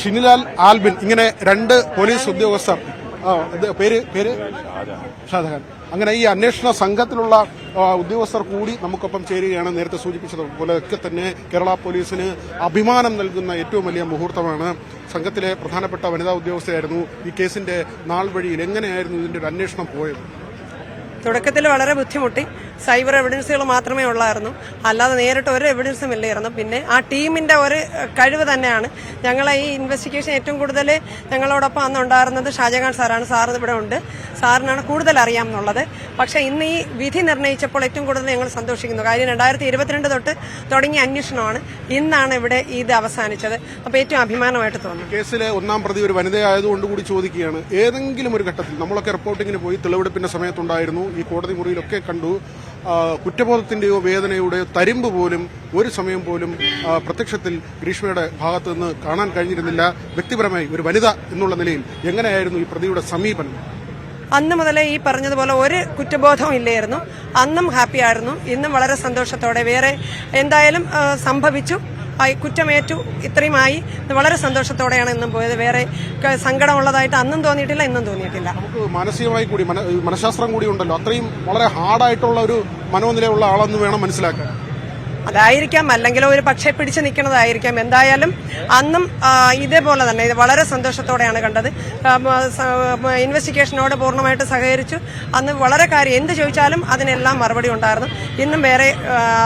ഷിനിലാൽ ആൽബിൻ ഇങ്ങനെ രണ്ട് പോലീസ് ഉദ്യോഗസ്ഥർ. പേര് പേര്? ഷാജഹാൻ. അങ്ങനെ ഈ അന്വേഷണ സംഘത്തിലുള്ള ഉദ്യോഗസ്ഥർ കൂടി നമുക്കൊപ്പം ചേരുകയാണ്. നേരത്തെ സൂചിപ്പിച്ചതുപോലെ ഒക്കെ തന്നെ കേരള പോലീസിന് അഭിമാനം നൽകുന്ന ഏറ്റവും വലിയ മുഹൂർത്തമാണ്. സംഘത്തിലെ പ്രധാനപ്പെട്ട വനിതാ ഉദ്യോഗസ്ഥയായിരുന്നു. ഈ കേസിന്റെ നാൾ വഴിയിൽ എങ്ങനെയായിരുന്നു ഇതിന്റെ ഒരു അന്വേഷണം പോയത്? തുടക്കത്തിൽ വളരെ ബുദ്ധിമുട്ടി. സൈബർ എവിഡൻസുകൾ മാത്രമേ ഉള്ളായിരുന്നു. അല്ലാതെ നേരിട്ട് ഒരു എവിഡൻസും ഇല്ലായിരുന്നു. പിന്നെ ആ ടീമിന്റെ ഒരു കഴിവ് തന്നെയാണ് ഞങ്ങളെ ഈ ഇൻവെസ്റ്റിഗേഷൻ ഏറ്റവും കൂടുതൽ ഞങ്ങളോടൊപ്പം അന്ന് ഉണ്ടായിരുന്നത് ഷാജഹാൻ സാറാണ്. സാർ ഇവിടെ ഉണ്ട്. സാറിനാണ് കൂടുതൽ അറിയാമെന്നുള്ളത്. പക്ഷേ ഇന്ന് ഈ വിധി നിർണയിച്ചപ്പോൾ ഏറ്റവും കൂടുതൽ ഞങ്ങൾ സന്തോഷിക്കുന്നു. കാര്യം രണ്ടായിരത്തി ഇരുപത്തിരണ്ട് തൊട്ട് തുടങ്ങിയ അന്വേഷണമാണ് ഇന്നാണ് ഇവിടെ ഇത് അവസാനിച്ചത്. അപ്പോൾ ഏറ്റവും അഭിമാനമായിട്ട് തോന്നുന്നു. കേസിലെ ഒന്നാം പ്രതി ഒരു വനിതയായതുകൊണ്ട് കൂടി ചോദിക്കുകയാണ്. ഏതെങ്കിലും ഒരു ഘട്ടത്തിൽ നമ്മളൊക്കെ റിപ്പോർട്ടിങ്ങിന് പോയി തെളിവെടുപ്പിന്റെ സമയത്തുണ്ടായിരുന്നു. ഈ കോടതി മുറിയിലൊക്കെ കണ്ടു. കുറ്റബോധത്തിന്റെയോ വേദനയുടെയോ തരിമ്പ് പോലും ഒരു സമയം പോലും പ്രത്യക്ഷത്തിൽ ഗ്രീഷ്മയുടെ ഭാഗത്തു നിന്ന് കാണാൻ കഴിഞ്ഞിരുന്നില്ല. വ്യക്തിപരമായി ഒരു വനിത എന്നുള്ള നിലയിൽ എങ്ങനെയായിരുന്നു ഈ പ്രതിയുടെ സമീപനം? അന്ന് മുതലേ ഈ പറഞ്ഞതുപോലെ ഒരു കുറ്റബോധവും ഇല്ലായിരുന്നു. അന്നും ഹാപ്പിയായിരുന്നു ഇന്നും വളരെ സന്തോഷത്തോടെ വേറെ എന്തായാലും സംഭവിച്ചു. കുറ്റമേറ്റു ഇത്രയുമായി. വളരെ സന്തോഷത്തോടെയാണ് ഇന്നും പോയത്. വേറെ സങ്കടമുള്ളതായിട്ട് അന്നും തോന്നിയിട്ടില്ല ഇന്നും തോന്നിയിട്ടില്ല. നമുക്ക് മാനസികമായി കൂടി മന- മനഃശാസ്ത്രം കൂടി ഉണ്ടല്ലോ. അത്രയും വളരെ ഹാർഡായിട്ടുള്ള ഒരു മനോനിലയുള്ള ആളെന്ന് വേണം മനസ്സിലാക്കാൻ. അതായിരിക്കാം അല്ലെങ്കിൽ ഒരു പക്ഷേ പിടിച്ചു നിൽക്കുന്നതായിരിക്കാം. എന്തായാലും അന്നും ഇതേപോലെ തന്നെ വളരെ സന്തോഷത്തോടെയാണ് കണ്ടത്. ഇൻവെസ്റ്റിഗേഷനോട് പൂർണമായിട്ട് സഹകരിച്ചു. അന്ന് വളരെ കാര്യം എന്ത് ചോദിച്ചാലും അതിനെല്ലാം മറുപടി ഉണ്ടായിരുന്നു. ഇന്നും വേറെ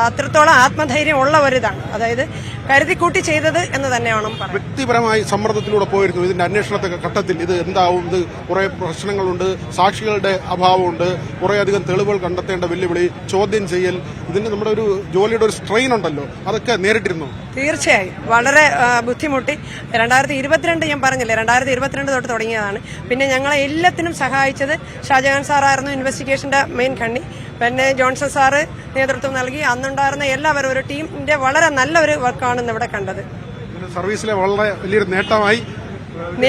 അത്രത്തോളം ആത്മധൈര്യം ഉള്ള ഒരിതാണ് അതായത് കരുതിക്കൂട്ടി ചെയ്തത് എന്ന് തന്നെയാണ് വ്യക്തിപരമായി സമ്മർദ്ദത്തിലൂടെ പോയിരുന്നു. ഇതിന്റെ അന്വേഷണത്തെ ഘട്ടത്തിൽ ഇത് എന്താവും? ഇത് കുറെ പ്രശ്നങ്ങളുണ്ട് സാക്ഷികളുടെ അഭാവമുണ്ട് കുറെ അധികം തെളിവുകൾ കണ്ടെത്തേണ്ട വെല്ലുവിളി ചോദ്യം ചെയ്യൽ. ഇതിന്റെ നമ്മുടെ ഒരു ജോലിയുടെ ഒരു സ്ട്രെയിൻ ഉണ്ടല്ലോ അതൊക്കെ നേരിട്ടിരുന്നു. തീർച്ചയായും. വളരെ ബുദ്ധിമുട്ടി. രണ്ടായിരത്തി ഇരുപത്തിരണ്ട് ഞാൻ പറഞ്ഞില്ലേ രണ്ടായിരത്തി ഇരുപത്തിരണ്ട് തൊട്ട് തുടങ്ങിയതാണ്. പിന്നെ ഞങ്ങളെ എല്ലാത്തിനും സഹായിച്ചത് ഷാജഹാൻ സാറായിരുന്നു ഇൻവെസ്റ്റിഗേഷന്റെ മെയിൻ കണ്ണി. പിന്നെ ജോൺസൺ സാറ് നേതൃത്വം നൽകി. അന്നുണ്ടായിരുന്ന എല്ലാവരും ഒരു ടീമിന്റെ വളരെ നല്ലൊരു വർക്കാണ് ഇന്ന് ഇവിടെ കണ്ടത്. സർവീസിലെ വളരെ വലിയൊരു നേട്ടമായി.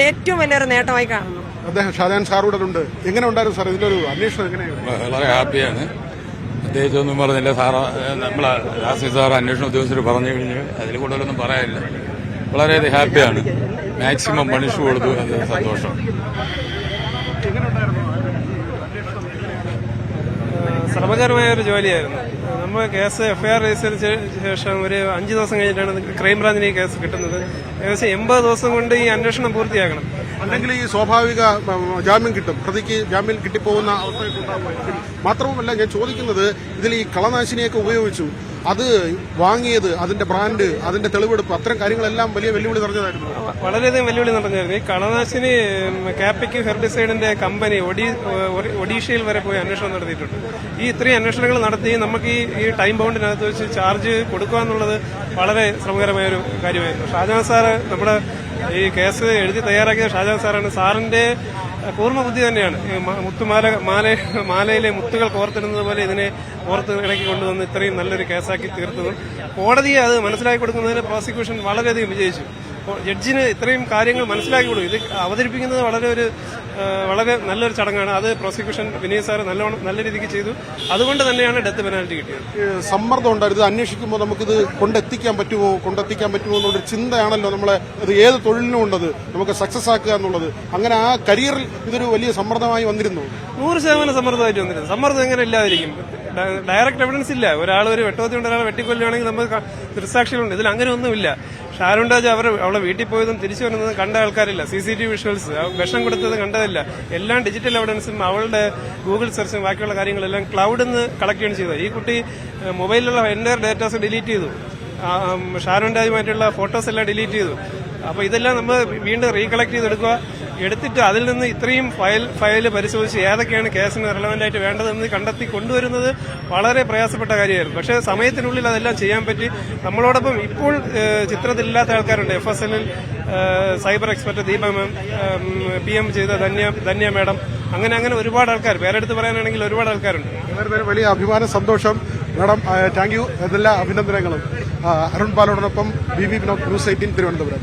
ഏറ്റവും വലിയൊരു നേട്ടമായി കാണുന്നു. അദ്ദേഹം ഷാജഹാൻ സാറൂടെ ഉണ്ട്. എങ്ങനെ ഉണ്ടായിരുന്നു സാർ ഇതിലൊരു ഒരു അന്വേഷണം എങ്ങനെയാണ് വളരെ ഹാപ്പിയാണ്. പ്രത്യേകിച്ച് ഒന്നും പറഞ്ഞില്ല. സാറ് നമ്മളെ രാസി സാർ അന്വേഷണ ഉദ്യോഗസ്ഥർ പറഞ്ഞു കഴിഞ്ഞ് അതിൽ കൂടുതലൊന്നും പറയാനില്ല. വളരെയധികം ഹാപ്പിയാണ്. മാക്സിമം പണിഷ് കൊടുത്തു. അത് സന്തോഷം. ശ്രമകരമായ ഒരു ജോലിയായിരുന്നു. നമ്മൾ കേസ് എഫ്ഐആർ രജിസ്റ്റർ ശേഷം ഒരു അഞ്ച് ദിവസം കഴിഞ്ഞിട്ടാണ് ക്രൈംബ്രാഞ്ചിന് ഈ കേസ് കിട്ടുന്നത്. ഏകദേശം എൺപത് ദിവസം കൊണ്ട് ഈ അന്വേഷണം പൂർത്തിയാക്കണം. അല്ലെങ്കിൽ ഈ സ്വാഭാവിക ജാമ്യം കിട്ടും. പ്രതിക്ക് ജാമ്യം കിട്ടിപ്പോകുന്ന മാത്രവുമല്ല ഞാൻ ചോദിക്കുന്നത് ഇതിൽ ഈ കളനാശിനിയൊക്കെ ഉപയോഗിച്ചു. അത് വാങ്ങിയത് അതിന്റെ ബ്രാൻഡ് അതിന്റെ തെളിവെടുപ്പ് അത്തരം കാര്യങ്ങളെല്ലാം വലിയ വെല്ലുവിളി നിറഞ്ഞതായിരുന്നു. വളരെയധികം വെല്ലുവിളി നിറഞ്ഞായിരുന്നു ഈ കളനാശിനി കാപ്പിക്ക് ഹെർബിസൈഡിന്റെ കമ്പനി ഒഡീ ഒഡീഷയിൽ വരെ പോയി അന്വേഷണം നടത്തിയിട്ടുണ്ട്. ഈ ഇത്രയും അന്വേഷണങ്ങൾ നടത്തി നമുക്ക് ഈ ഈ ടൈം ബൗണ്ടിനകത്ത് വെച്ച് ചാർജ് കൊടുക്കുക എന്നുള്ളത് വളരെ ശ്രമകരമായ ഒരു കാര്യമായിരുന്നു. ഷാജഹാൻ സാറ് നമ്മുടെ ഈ കേസ് എഴുതി തയ്യാറാക്കിയ ഷാജഹാൻ സാറാണ്. സാറിന്റെ കൂർമ്മ ബുദ്ധി തന്നെയാണ്. മുത്തുമാല മാല മാലയിലെ മുത്തുകൾ കോർത്തിടുന്നത് പോലെ ഇതിനെ ഓർത്ത് ഇണക്കി കൊണ്ടുവന്ന് ഇത്രയും നല്ലൊരു കേസാക്കി തീർത്തതും. കോടതിയെ അത് മനസ്സിലാക്കി കൊടുക്കുന്നതിന് പ്രോസിക്യൂഷൻ വളരെയധികം വിജയിച്ചു. ജഡ്ജിന് ഇത്രയും കാര്യങ്ങൾ മനസ്സിലാക്കി കൊടുക്കും ഇത് അവതരിപ്പിക്കുന്നത് വളരെ ഒരു വളരെ നല്ലൊരു ചടങ്ങാണ്. അത് പ്രോസിക്യൂഷൻ വിനയ് സാറ് നല്ലോണം നല്ല രീതിക്ക് ചെയ്തു. അതുകൊണ്ട് തന്നെയാണ് ഡെത്ത് പെനാൽറ്റി കിട്ടിയത്. സമ്മർദ്ദം ഉണ്ടായിരുന്നു. ഇത് അന്വേഷിക്കുമ്പോൾ നമുക്കിത് കൊണ്ടെത്തിക്കാൻ പറ്റുമോ കൊണ്ടെത്തിക്കാൻ പറ്റുമോ എന്നുള്ളൊരു ചിന്തയാണല്ലോ നമ്മളെ അത് ഏത് തൊഴിലിനും ഉണ്ടത് നമുക്ക് സക്സസ് ആക്കുക എന്നുള്ളത്. അങ്ങനെ ആ കരിയറിൽ ഇതൊരു വലിയ സമ്മർദ്ദമായി വന്നിരുന്നു. നൂറ് ശതമാനം സമ്മർദ്ദമായിട്ട് വന്നിരുന്നു. സമ്മർദ്ദം എങ്ങനെ ഇല്ലാതിരിക്കും. ഡയറക്റ്റ് എവിഡൻസ് ഇല്ല. ഒരാൾ ഒരു വെട്ടോത്തി കൊണ്ട് ഒരാളെ വെട്ടിക്കൊല്ലുകയാണെങ്കിൽ നമ്മൾ ദൃസാക്ഷികളുണ്ട് ഇതിൽ അങ്ങനെ ഒന്നുമില്ല ഷാരുൺ രാജ് അവർ അവളെ വീട്ടിൽ പോയതും തിരിച്ചു വരുന്നതും കണ്ട ആൾക്കാരില്ല. C C T visuals. വിഷം കൊടുത്തത് കണ്ടതില്ല. എല്ലാം ഡിജിറ്റൽ എവിഡൻസും അവളുടെ ഗൂഗിൾ സെർച്ചും ബാക്കിയുള്ള കാര്യങ്ങളെല്ലാം ക്ലൗഡിൽ നിന്ന് കളക്ട് ചെയ്യാൻ ചെയ്തത്. ഈ കുട്ടി മൊബൈലിലുള്ള എന്റെ ഡേറ്റാസ് ഡിലീറ്റ് ചെയ്തു. ഷാരുണ്ടാജുമായിട്ടുള്ള ഫോട്ടോസ് എല്ലാം ഡിലീറ്റ് ചെയ്തു. അപ്പോൾ ഇതെല്ലാം നമ്മൾ വീണ്ടും റീകളക്ട് ചെയ്തെടുക്കുക. എടുത്തിട്ട് അതിൽ നിന്ന് ഇത്രയും ഫയൽ ഫയൽ പരിശോധിച്ച് ഏതൊക്കെയാണ് കേസിന് റെലവെന്റ് ആയിട്ട് വേണ്ടതെന്ന് കണ്ടെത്തി കൊണ്ടുവരുന്നത് വളരെ പ്രയാസപ്പെട്ട കാര്യമായിരുന്നു. പക്ഷേ സമയത്തിനുള്ളിൽ അതെല്ലാം ചെയ്യാൻ പറ്റി. നമ്മളോടൊപ്പം ഇപ്പോൾ ചിത്രത്തിലില്ലാത്ത ആൾക്കാരുണ്ട്. എഫ് എസ് എല്ലിൽ cyber expert Deepa ma'am P M ചെയ്ത ധന്യ ധന്യ മാഡം. അങ്ങനെ അങ്ങനെ ഒരുപാട് ആൾക്കാർ. പേരെടുത്ത് പറയാനാണെങ്കിൽ ഒരുപാട് ആൾക്കാരുണ്ട്. വലിയ അഭിമാന സന്തോഷം. Madam thank you. എല്ലാ അഭിനന്ദനങ്ങളും. Arun പാലോടൊപ്പം B B Vinod news eighteen Thiruvananthapuram.